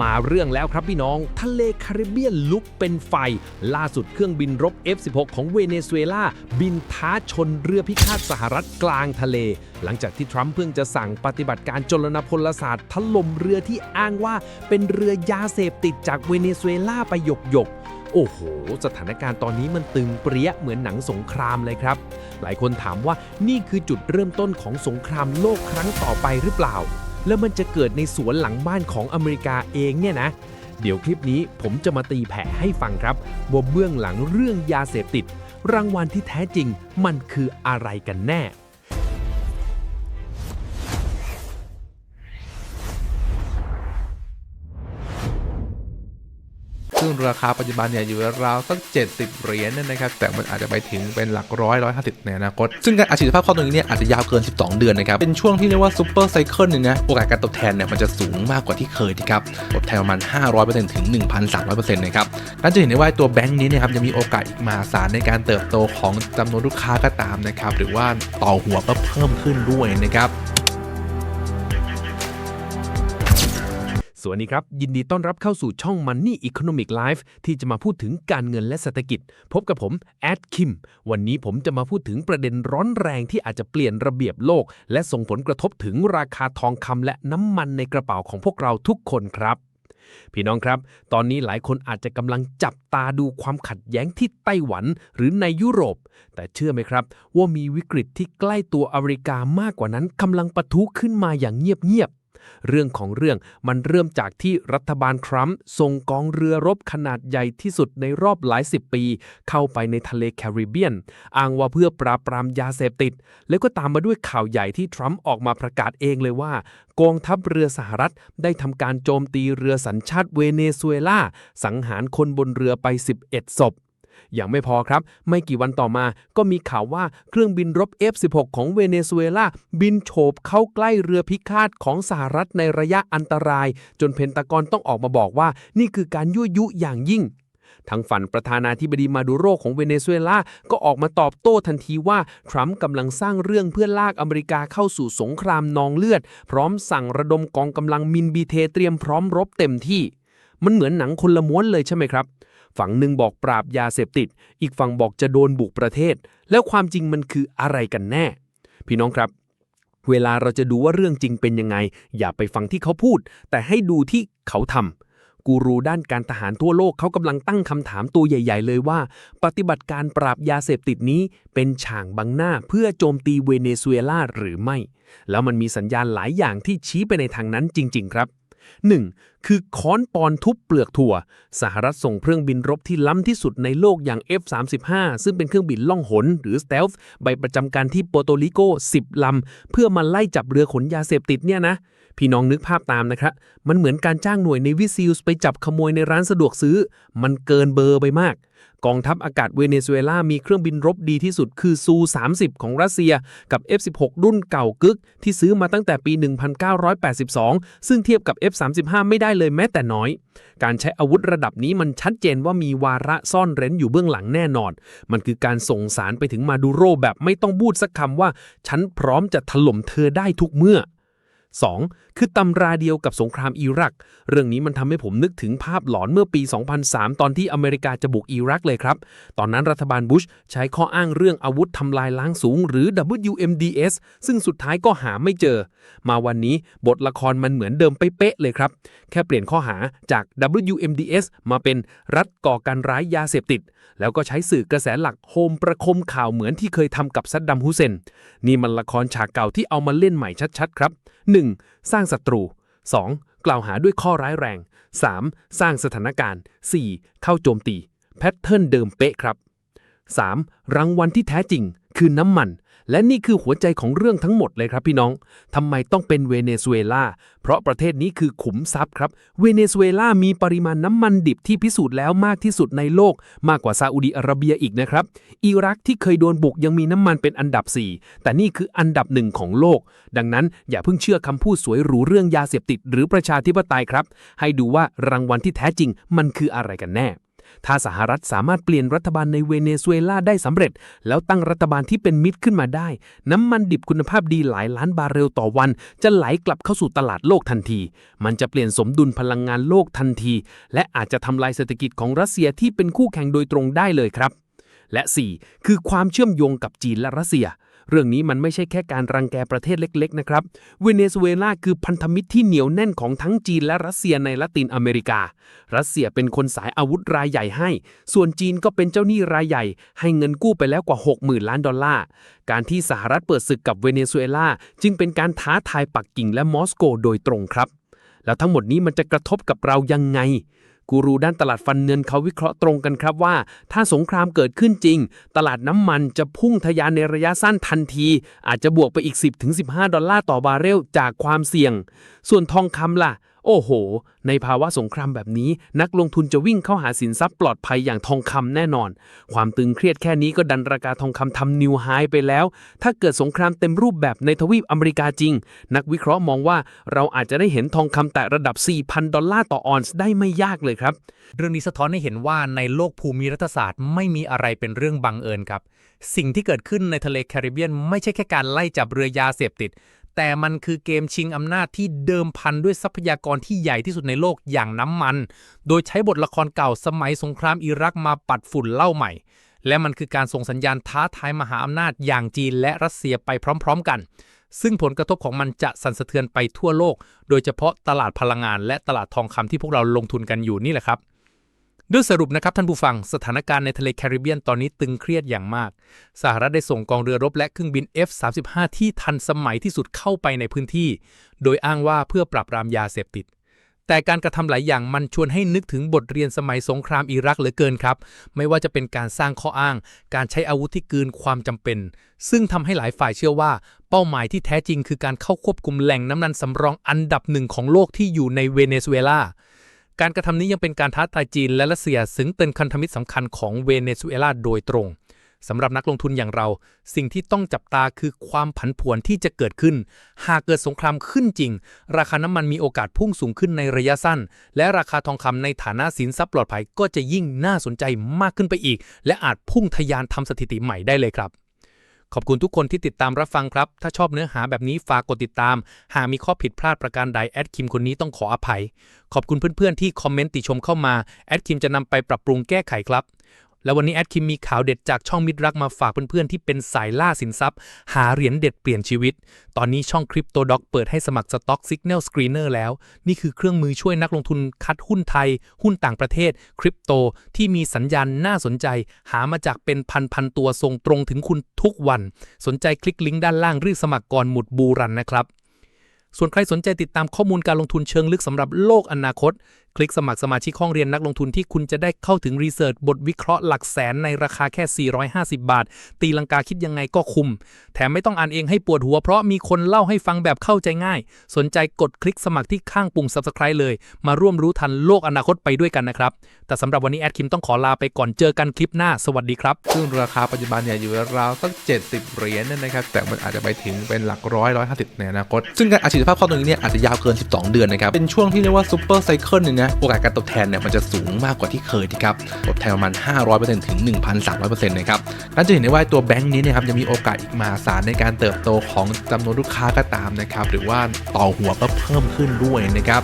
มาเรื่องแล้วครับพี่น้อง ทะเลแคริบเบียนลุกเป็นไฟ ล่าสุดเครื่องบินรบ F-16 ของเวเนซุเอลา บินท้าชนเรือพิฆาตสหรัฐกลางทะเล หลังจากที่ทรัมป์เพิ่งจะสั่งปฏิบัติการจลนพลศาสตร์ถล่มเรือที่อ้างว่าเป็นเรือยาเสพติดจากเวเนซุเอลาไปหยกหยกโอ้โห สถานการณ์ตอนนี้มันตึงเปรี้ยเหมือนหนังสงครามเลยครับ หลายคนถามว่านี่คือจุดเริ่มต้นของสงครามโลกครั้งต่อไปหรือเปล่า แล้วมันจะเกิดในสวนหลังบ้านของอเมริกาเองเนี่ยนะ เดี๋ยวคลิปนี้ผมจะมาตีแผ่ให้ฟังครับว่าเบื้องหลังเรื่องยาเสพติด รางวัลที่แท้จริงมันคืออะไรกันแน่ ราคาปัจจุบันเนี่ยอยู่ราวสัก 70 เหรียญเนนะครับ แต่มันอาจจะไปถึงเป็นหลักร้อยร้อยห้าสิบในอนาคต ซึ่งการอัดฉีดสภาพคล่อตรงนี้เนี่ยอาจจะยาวเกิน 12 เดือนนะครับ เป็นช่วงที่เรียกว่าซูเปอร์ไซเคิลเนี่ยนะ โอกาสการตอบแทนเนี่ยมันจะสูงมากกว่าที่เคยนะครับ ตอบแทนประมาณ 500%ถึง 1,300%นะครับนั่นจะเห็นได้ว่าตัวแบงค์นี้เนยครับยังมีโอกาสอีกมหาศาลในการเติบโตของจำนวนลูกค้าก็ตามนะครับ หรือว่าต่อหัวก็เพิ่มขึ้นด้วยนะครับ สวัสดีครับ ยินดีต้อนรับเข้าสู่ช่อง Money Economic Life ที่จะมาพูดถึงการเงินและเศรษฐกิจ พบกับผมแอดคิม วันนี้ผมจะมาพูดถึงประเด็นร้อนแรงที่อาจจะเปลี่ยนระเบียบโลก และส่งผลกระทบถึงราคาทองคำและน้ำมันในกระเป๋าของพวกเราทุกคนครับ พี่น้องครับ ตอนนี้หลายคนอาจจะกำลังจับตาดูความขัดแย้งที่ไต้หวันหรือในยุโรป แต่เชื่อไหมครับ ว่ามีวิกฤตที่ใกล้ตัวอเมริกามากกว่านั้นกำลังปะทุขึ้นมาอย่างเงียบๆ เรื่องของเรื่องมันเริ่มจากที่รัฐบาลทรัมป์ส่งกองเรือรบขนาดใหญ่ที่สุดในรอบหลายสิบปี เข้าไปในทะเลแคริบเบียน อ้างว่าเพื่อปราบปรามยาเสพติด แล้วก็ตามมาด้วยข่าวใหญ่ที่ทรัมป์ออกมาประกาศเองเลยว่า กองทัพเรือสหรัฐได้ทำการโจมตีเรือสัญชาติเวเนซุเอลาสังหารคนบนเรือไป 11 ศพ ยังไม่พอครับ ไม่กี่วันต่อมาก็มีข่าวว่าเครื่องบินรบ F-16 ของเวเนซุเอลาบินโฉบเข้าใกล้เรือพิฆาตของสหรัฐในระยะอันตราย จนเพนตากอนต้องออกมาบอกว่า นี่คือการยั่วยุอย่างยิ่งทางฝั่งประธานาธิบดีมาดูโรของเวเนซุเอลา ก็ออกมาตอบโต้ทันทีว่า ทรัมป์กำลังสร้างเรื่องเพื่อลากอเมริกาเข้าสู่สงครามนองเลือด พร้อมสั่งระดมกองกำลังมินบีเทเตรียมพร้อมรบเต็มที่ มันเหมือนหนังคนละม้วนเลยใช่ไหมครับ ฝั่งหนึ่งบอกปราบยาเสพติด อีกฝั่งบอกจะโดนบุกประเทศ แล้วความจริงมันคืออะไรกันแน่ พี่น้องครับ เวลาเราจะดูว่าเรื่องจริงเป็นยังไง อย่าไปฟังที่เขาพูด แต่ให้ดูที่เขาทำกูรูด้านการทหารทั่วโลกเขากำลังตั้งคำถามตัวใหญ่ ๆ เลยว่า ปฏิบัติการปราบยาเสพติดนี้เป็นฉางบังหน้าเพื่อโจมตีเวเนซุเอลาหรือไม่ แล้วมันมีสัญญาณหลายอย่างที่ชี้ไปในทางนั้นจริง ๆ ครับ 1. คือค้อนปอนทุบเปลือกถั่ว สหรัฐส่งเครื่องบินรบที่ล้ำที่สุดในโลกอย่าง F-35 ซึ่งเป็นเครื่องบินล่องหน หรือ Stealth ใบประจำการที่โปโตริโก 10 ลำ เพื่อมาไล่จับเรือขนยาเสพติดเนี่ยนะพี่น้องนึกภาพตามนะครับ มันเหมือนการจ้างหน่วยในวิซิลส์ไปจับขโมยในร้านสะดวกซื้อ มันเกินเบอร์ไปมาก กองทัพอากาศเวเนซุเอลา มีเครื่องบินรบดีที่สุดคือซู 30 ของรัสเซีย กับ F16 รุ่นเก่ากึก ที่ซื้อมาตั้งแต่ปี 1982 ซึ่งเทียบกับ F35 ไม่ได้เลยแม้แต่น้อย การใช้อาวุธระดับนี้มันชัดเจนว่ามีวาระซ่อนเร้นอยู่เบื้องหลังแน่นอน มันคือการส่งสารไปถึงมาดูโรแบบไม่ต้องพูดสักคำว่า ฉันพร้อมจะถล่มเธอได้ทุกเมื่อ 2. คือตำราเดียวกับสงครามอิรัก เรื่องนี้มันทำให้ผมนึกถึงภาพหลอนเมื่อปี 2003 ตอนที่อเมริกาจะบุกอิรักเลยครับ ตอนนั้นรัฐบาลบุชใช้ข้ออ้างเรื่องอาวุธทำลายล้างสูง หรือ WMDS ซึ่งสุดท้ายก็หาไม่เจอ มาวันนี้บทละครมันเหมือนเดิมเป๊ะเลยครับ แค่เปลี่ยนข้อหาจาก WMDS มาเป็นรัฐก่อการร้ายยาเสพติด แล้วก็ใช้สื่อกระแสหลักโฮมประคมข่าวเหมือนที่เคยทำกับซัดดัมฮุเซนนี่มันละครฉากเก่าที่เอามาเล่นใหม่ชัดๆครับ 1. สร้างศัตรู 2. กล่าวหาด้วยข้อร้ายแรง 3. สร้างสถานการณ์ 4. เข้าโจมตี แพทเทิร์นเดิมเป๊ะครับ 3. รางวัลที่แท้จริง คือน้ำมัน และนี่คือหัวใจของเรื่องทั้งหมดเลยครับพี่น้อง ทำไมต้องเป็นเวเนซุเอลา เพราะประเทศนี้คือขุมทรัพย์ครับ เวเนซุเอลามีปริมาณน้ำมันดิบที่พิสูจน์แล้วมากที่สุดในโลก มากกว่าซาอุดีอาระเบียอีกนะครับ อิรักที่เคยโดนบุกยังมีน้ำมันเป็นอันดับ 4 แต่นี่คืออันดับหนึ่งของโลก ดังนั้นอย่าเพิ่งเชื่อคำพูดสวยหรูเรื่องยาเสพติด หรือประชาธิปไตยครับ ให้ดูว่ารางวัลที่แท้จริงมันคืออะไรกันแน่ ถ้าสหรัฐสามารถเปลี่ยนรัฐบาลในเวเนซุเอลาได้สำเร็จ แล้วตั้งรัฐบาลที่เป็นมิตรขึ้นมาได้ น้ำมันดิบคุณภาพดีหลายล้านบาร์เรลต่อวัน จะไหลกลับเข้าสู่ตลาดโลกทันที มันจะเปลี่ยนสมดุลพลังงานโลกทันที และอาจจะทำลายเศรษฐกิจของรัสเซียที่เป็นคู่แข่งโดยตรงได้เลยครับ และ 4. คือความเชื่อมโยงกับจีนและรัสเซีย เรื่องนี้มันไม่ใช่แค่การรังแกประเทศเล็กๆนะครับ เวเนซุเอลาคือพันธมิตรที่เหนียวแน่นของทั้งจีนและรัสเซียในละตินอเมริกา รัสเซียเป็นคนสายอาวุธรายใหญ่ให้ ส่วนจีนก็เป็นเจ้าหนี้รายใหญ่ ให้เงินกู้ไปแล้วกว่า 60,000 ล้านดอลลาร์ การที่สหรัฐเปิดศึกกับเวเนซุเอลาจึงเป็นการท้าทายปักกิ่งและมอสโกโดยตรงครับ แล้วทั้งหมดนี้มันจะกระทบกับเรายังไง กูรูด้านตลาดฟันเงินเขาวิเคราะห์ตรงกันครับว่า ถ้าสงครามเกิดขึ้นจริง ตลาดน้ำมันจะพุ่งทะยานในระยะสั้นทันที อาจจะบวกไปอีก 10-15 ดอลลาร์ต่อบาร์เรลจากความเสี่ยง ส่วนทองคำล่ะ โอ้โห ในภาวะสงครามแบบนี้ นักลงทุนจะวิ่งเข้าหาสินทรัพย์ปลอดภัยอย่างทองคำแน่นอน ความตึงเครียดแค่นี้ก็ดันราคาทองคำทำนิวไฮไปแล้ว ถ้าเกิดสงครามเต็มรูปแบบในทวีปอเมริกาจริง นักวิเคราะห์มองว่าเราอาจจะได้เห็นทองคำแตะระดับ 4,000 ดอลลาร์ต่อออนซ์ได้ไม่ยากเลยครับ เรื่องนี้สะท้อนให้เห็นว่าในโลกภูมิรัฐศาสตร์ไม่มีอะไรเป็นเรื่องบังเอิญครับ สิ่งที่เกิดขึ้นในทะเลแคริบเบียนไม่ใช่แค่การไล่จับเรือยาเสพติด แต่มันคือเกมชิงอำนาจที่เดิมพันด้วยทรัพยากรที่ใหญ่ที่สุดในโลกอย่างน้ำมัน โดยใช้บทละครเก่าสมัยสงครามอิรักมาปัดฝุ่นเล่าใหม่ และมันคือการส่งสัญญาณท้าทายมหาอำนาจอย่างจีนและรัสเซียไปพร้อม ๆ กัน ซึ่งผลกระทบของมันจะสั่นสะเทือนไปทั่วโลก โดยเฉพาะตลาดพลังงาน และตลาดทองคำที่พวกเราลงทุนกันอยู่นี่แหละครับ ด้วยสรุปนะครับท่านผู้ฟังสถานการณ์ในทะเลแคริบเบียนตอนนี้ตึงเครียดอย่างมาก สหรัฐได้ส่งกองเรือรบและเครื่องบิน F-35 ที่ทันสมัยที่สุดเข้าไปในพื้นที่ โดยอ้างว่าเพื่อปราบปรามยาเสพติด แต่การกระทำหลายอย่างมันชวนให้นึกถึงบทเรียนสมัยสงครามอิรักเหลือเกินครับ ไม่ว่าจะเป็นการสร้างข้ออ้าง การใช้อาวุธที่เกินความจำเป็น ซึ่งทำให้หลายฝ่ายเชื่อว่า เป้าหมายที่แท้จริงคือการเข้าควบคุมแหล่งน้ำมันสำรองอันดับหนึ่งของโลกที่อยู่ในเวเนซุเอลา การกระทำนี้ยังเป็นการท้าทายจีนและรัสเซียซึ่งเป็นพันธมิตรสำคัญของเวเนซุเอลาโดยตรงสำหรับนักลงทุนอย่างเรา สิ่งที่ต้องจับตาคือความผันผวนที่จะเกิดขึ้น หากเกิดสงครามขึ้นจริง ราคาน้ำมันมีโอกาสพุ่งสูงขึ้นในระยะสั้น และราคาทองคำในฐานะสินทรัพย์ปลอดภัยก็จะยิ่งน่าสนใจมากขึ้นไปอีก และอาจพุ่งทะยานทำสถิติใหม่ได้เลยครับ ขอบคุณทุกคนที่ติดตามรับฟังครับ ถ้าชอบเนื้อหาแบบนี้ฝากกดติดตาม หากมีข้อผิดพลาดประการใดแอดคิมคนนี้ต้องขออภัย ขอบคุณเพื่อนๆที่คอมเมนต์ติชมเข้ามาแอดคิมจะนำไปปรับปรุงแก้ไขครับ และวันนี้แอดคิมมีข่าวเด็ดจากช่องมิตรรักมาฝากเพื่อนๆที่เป็นสายล่าสินทรัพย์ หาเหรียญเด็ดเปลี่ยนชีวิต ตอนนี้ช่องคริปโตด็อกเปิดให้สมัครสต็อกซิกเนลสกรีเนอร์แล้ว นี่คือเครื่องมือช่วยนักลงทุนคัดหุ้นไทย หุ้นต่างประเทศคริปโตที่มีสัญญาณน่าสนใจ หามาจากเป็นพันๆตัวส่งตรงถึงคุณทุกวัน สนใจคลิกลิงก์ด้านล่างหรีบสมัครก่อนหมุดบูรันนะครับส่วนใครสนใจติดตามข้อมูลการลงทุนเชิงลึกสำหรับโลกอนาคต คลิกสมัครสมาชิกห้องเรียนนักลงทุนที่คุณจะได้เข้าถึงรีเสิร์ชบทวิเคราะห์หลักแสนในราคาแค่ 450 บาท ตีลังกาคิดยังไงก็คุมแถมไม่ต้องอ่านเองให้ปวดหัวเพราะมีคนเล่าให้ฟังแบบเข้าใจง่าย สนใจกดคลิกสมัครที่ข้างปุ่ม subscribe เลย มาร่วมรู้ทันโลกอนาคตไปด้วยกันนะครับ แต่สำหรับวันนี้แอดคิมต้องขอลาไปก่อนเจอกันคลิปหน้า สวัสดีครับ ซึ่งราคาปัจจุบันเนี่ยอยู่ราวๆสัก 70 เหรียญนนะครับ แต่มันอาจจะไปถึงเป็นหลักร้อยร้อยห้าสิบในอนาคต ซึ่งการอัดฉีดสภาพคล่อตรงนี้เนี่ยอาจจะยาวเกิน 12 เดือนนะครับ เป็นช่วงที่เรียกว่าซูเปอร์ไซเคิลเนี่ยนะโอกาสการตอบแทนเนี่ยมันจะสูงมากกว่าที่เคยนะครับตอบแทนประมาณ 500%ถึง 1,300%นะครับนั่นจะเห็นได้ว่าตัวแบงค์นี้เนะครับจะมีโอกาสอีกมหาศาลในการเติบโตของจำนวนลูกค้าก็ตามนะครับหรือว่าต่อหัวก็เพิ่มขึ้นด้วยนะครับ